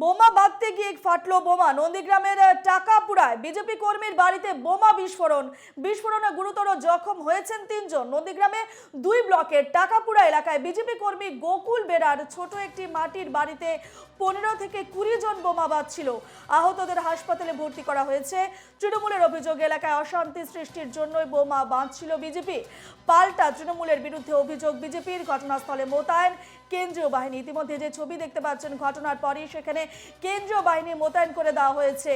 বোমা বাঁধতে গিয়ে ফাটলো বোমা। নন্দীগ্রামের টাকাপুরায় বিজেপি কর্মীর বাড়িতে বোমা বিস্ফোরণ। বিস্ফোরণে গুরুতর জখম হয়েছেন তিনজন। নন্দীগ্রামে দুই ব্লকের টাকাপুরা এলাকায় বিজেপি কর্মী গোকুল বেরার ছোট একটি মাটির বাড়িতে পনেরো থেকে কুড়ি জন বোমা বাঁধছিল। আহতদের হাসপাতালে ভর্তি করা হয়েছে। তৃণমূলের অভিযোগ, এলাকায় অশান্তি সৃষ্টির জন্যই বোমা বাঁধছিল বিজেপি। পাল্টা তৃণমূলের বিরুদ্ধে অভিযোগ, বিজেপির ঘটনাস্থলে মোতায়েন। কেন্দ্রীয় বাহিনী। ইতিমধ্যে যে ছবি দেখতে পাচ্ছেন, ঘটনার পরই সেখানে কেন্দ্রীয় বাহিনী মোতায়েন করে দেওয়া হয়েছে।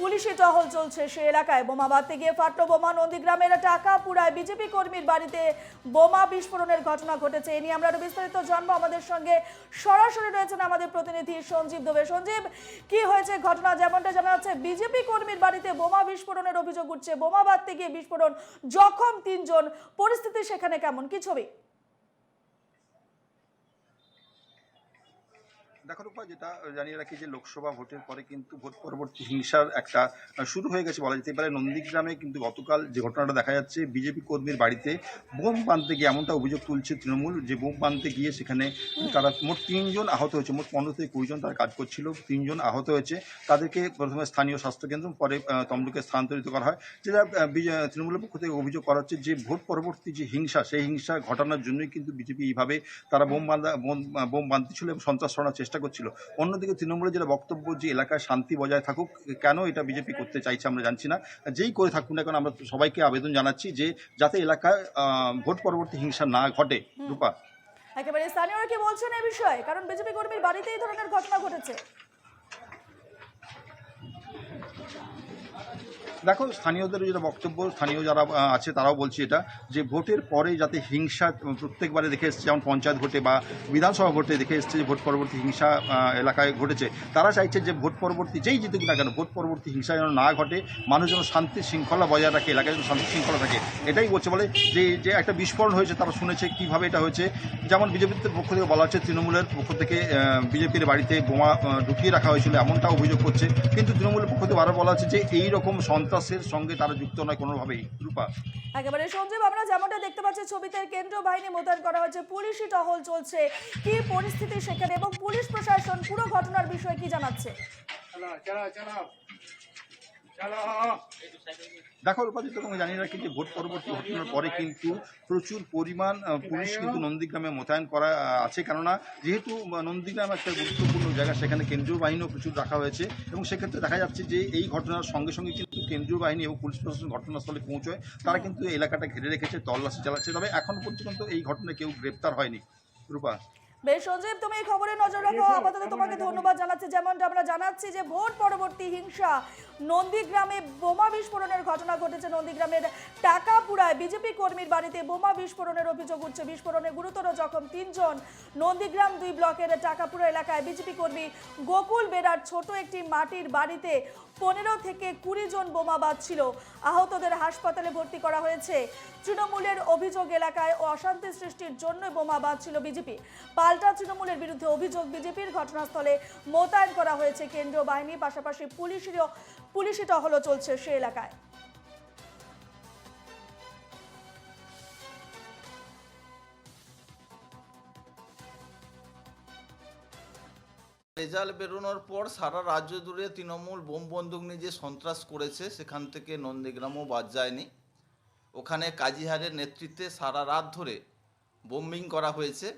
পুলিশি টহল চলছে সে এলাকায়। বোমা বাঁধতে গিয়ে ফাটলো বোমা, নন্দীগ্রামের টাকা পুরায় বিজেপি কর্মীর বাড়িতে বোমা বিস্ফোরণের ঘটনা ঘটেছে। এ নিয়ে আমরা আরও বিস্তারিত জানব। আমাদের সঙ্গে সরাসরি রয়েছেন আমাদের প্রতিনিধি সঞ্জীব দবে। সঞ্জীব, কি হয়েছে ঘটনা? যেমনটা জানা যাচ্ছে, বিজেপি কর্মীর বাড়িতে বোমা বিস্ফোরণের অভিযোগ উঠছে। বোমা বাঁধতে গিয়ে বিস্ফোরণ, জখম তিনজন। পরিস্থিতি সেখানে কেমন? কি ছবি? দেখো রূপা যেটা জানিয়ে রাখি যে লোকসভা ভোটের পরে কিন্তু ভোট পরবর্তী হিংসার একটা শুরু হয়ে গেছে বলা যেতে পারে। নন্দীগ্রামে কিন্তু গতকাল যে ঘটনাটা দেখা যাচ্ছে, বিজেপি কর্মীর বাড়িতে বোম বাঁধতে গিয়ে এমনটা অভিযোগ তুলছে তৃণমূল যে বোম বাঁধতে গিয়ে সেখানে তারা মোট তিনজন আহত হয়েছে, মোট পনেরো থেকে কুড়িজন তারা কাজ করছিল, তিনজন আহত হয়েছে। তাদেরকে প্রথমে স্থানীয় স্বাস্থ্যকেন্দ্র পরে তমলুকে স্থানান্তরিত করা হয়। যেটা তৃণমূলের পক্ষ থেকে অভিযোগ করা হচ্ছে যে ভোট পরবর্তী যে হিংসা, সেই হিংসা ঘটানোর জন্যই কিন্তু বিজেপি এইভাবে তারা বোম বাঁধা, বোম- বোম বাঁধতেছিল এবং সন্ত্রাস চেষ্টা করছিল। অন্যদিকে তৃণমূলের যেটা বক্তব্য যে এলাকায় শান্তি বজায় থাকুক কেন এটা বিজেপি করতে চাইছে আমরা জানছি না। যেই করে থাকুক না কেন আমরা সবাইকে আবেদন জানাচ্ছি যে যাতে এলাকায় ভোট পরবর্তী হিংসা না ঘটে। রূপা। একেবারে স্থানীয়রা কি বলছেন এই বিষয়ে? কারণ বিজেপি কর্মীর বাড়িতে এই ধরনের ঘটনা ঘটেছে। দেখো, স্থানীয়দের যেটা বক্তব্য, স্থানীয় যারা আছে তারাও বলছে এটা, যে ভোটের পরে যাতে হিংসা প্রত্যেকবারে দেখে এসছে, যেমন পঞ্চায়েত ভোটে বা বিধানসভা ভোটে দেখে এসছে যে ভোট পরবর্তী হিংসা এলাকায় ঘটেছে, তারা চাইছে যে ভোট পরবর্তী, যেই জিতুক না কেন, ভোট পরবর্তী হিংসা যেন না ঘটে, মানুষ যেন শান্তি শৃঙ্খলা বজায় রাখে, এলাকায় যেন শান্তি শৃঙ্খলা থাকে। এটাই বলছে বলে যে যে একটা বিস্ফোরণ হয়েছে, তারা শুনেছে কীভাবে এটা হয়েছে। যেমন বিজেপির পক্ষ থেকে বলা হচ্ছে, তৃণমূলের পক্ষ থেকে বিজেপির বাড়িতে বোমা ঢুকিয়ে রাখা হয়েছিল এমনটা অভিযোগ করছে। কিন্তু তৃণমূলের পক্ষ থেকে বারবার বলা হচ্ছে যে এই রকম সন্ত্রাসের সঙ্গে তারা যুক্ত নয় কোনোভাবেই। রূপা। একেবারে সঞ্জীব আমরা যেমনটা দেখতে পাচ্ছি ছবিতে কেন্দ্রীয় বাহিনী মোতায়েন করা হয়েছে পুলিশি টহল চলছে। কি পরিস্থিতি সেখানে এবং পুলিশ প্রশাসন পুরো ঘটনার বিষয়ে কি জানাচ্ছে? দেখো উপাধিত এবং জানি রাখি যে ভোট পরবর্তী ঘটনার পরে কিন্তু প্রচুর পরিমাণ পুলিশ কিন্তু নন্দীগ্রামে মোতায়েন করা আছে। কেননা যেহেতু নন্দীগ্রাম একটা গুরুত্বপূর্ণ জায়গা, সেখানে কেন্দ্রীয় বাহিনীও প্রচুর রাখা হয়েছে এবং সেক্ষেত্রে দেখা যাচ্ছে যে এই ঘটনার সঙ্গে সঙ্গে কিন্তু কেন্দ্রীয় বাহিনী এবং পুলিশ প্রশাসন ঘটনাস্থলে পৌঁছয়। তারা কিন্তু এলাকাটা ঘিরে রেখেছে, তল্লাশি চালাচ্ছে। তবে এখন পর্যন্ত এই ঘটনায় কেউ গ্রেপ্তার হয়নি। রূপা। বেশ সঞ্জীব তুমি এই খবরে নজর রাখো। আপাতত তোমাকে ধন্যবাদ জানাচ্ছি। যেমনটা আমরা জানাচ্ছি যে ভোট পরবর্তী হিংসা নন্দীগ্রামে বোমা বিস্ফোরণের ঘটনা ঘটেছে নন্দীগ্রামের টাকাপুরায়। বিজেপি কর্মীর বাড়িতে বোমা বিস্ফোরণের অভিযোগ উঠছে। বিস্ফোরণে গুরুতর জখম তিনজন। নন্দীগ্রাম দুই ব্লকের টাকাপুরা এলাকায় বিজেপি কর্মী গোকুল বেরার ছোট একটি মাটির বাড়িতে পনেরো থেকে কুড়ি জন বোমা বাঁধছিল। আহতদের হাসপাতালে ভর্তি করা হয়েছে। তৃণমূলের অভিযোগ এলাকায় অশান্তি সৃষ্টির জন্য বোমা বাঁধছিল বিজেপি। পাল্টা তৃণমূলের বিরুদ্ধে অভিযোগ বিজেপির ঘটনাস্থলে মোতায়েন করা হয়েছে কেন্দ্রীয় বাহিনী, পাশাপাশি পুলিশেরও পুলিশি টহলও চলছে সে এলাকায়। রেজাল্ট বেরোনোর পর সারা রাজ্য জুড়ে তৃণমূল বোম বন্দুক নিয়ে যে সন্ত্রাস করেছে, সেখান থেকে নন্দীগ্রামও বাদ যায়নি। ওখানে কাজীহারের নেতৃত্বে সারা রাত ধরে বোম্বিং করা হয়েছে।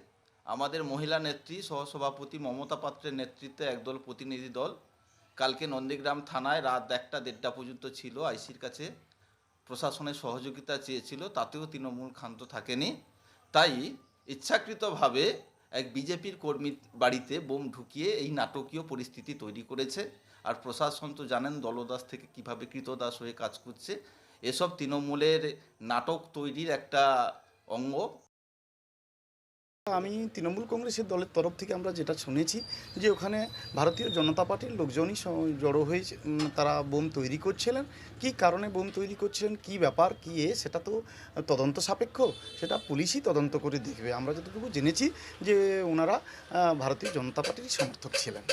আমাদের মহিলা নেত্রী, সহসভাপতি মমতা পাত্রের নেতৃত্বে একদল প্রতিনিধি দল। কালকে নন্দীগ্রাম থানায় রাত একটা দেড়টা পর্যন্ত ছিল, আইসির কাছে প্রশাসনের সহযোগিতা চেয়েছিল, তাতেও তৃণমূল ক্ষান্ত থাকেনি। তাই ইচ্ছাকৃতভাবে এক বিজেপির কর্মীর বাড়িতে বোম ঢুকিয়ে এই নাটকীয় পরিস্থিতি তৈরি করেছে। আর প্রশাসন তো জানেন দলদাস থেকে কীভাবে কৃতদাস হয়ে কাজ করছে। এসব তৃণমূলের নাটক তৈরির একটা অঙ্গ। আমি তৃণমূল কংগ্রেসের দলের তরফ থেকে আমরা যেটা শুনেছি যে ওখানে ভারতীয় জনতা পার্টির লোকজনই জড়ো হয়ে তারা বোম তৈরি করছিলেন। কি কারণে বোম তৈরি করছিলেন? কি ব্যাপার? কি এ? সেটা তো তদন্ত সাপেক্ষ। সেটা পুলিশই তদন্ত করে দেখবে। আমরা যতটুকু জেনেছি যে ওনারা ভারতীয় জনতা পার্টির সমর্থক ছিলেন।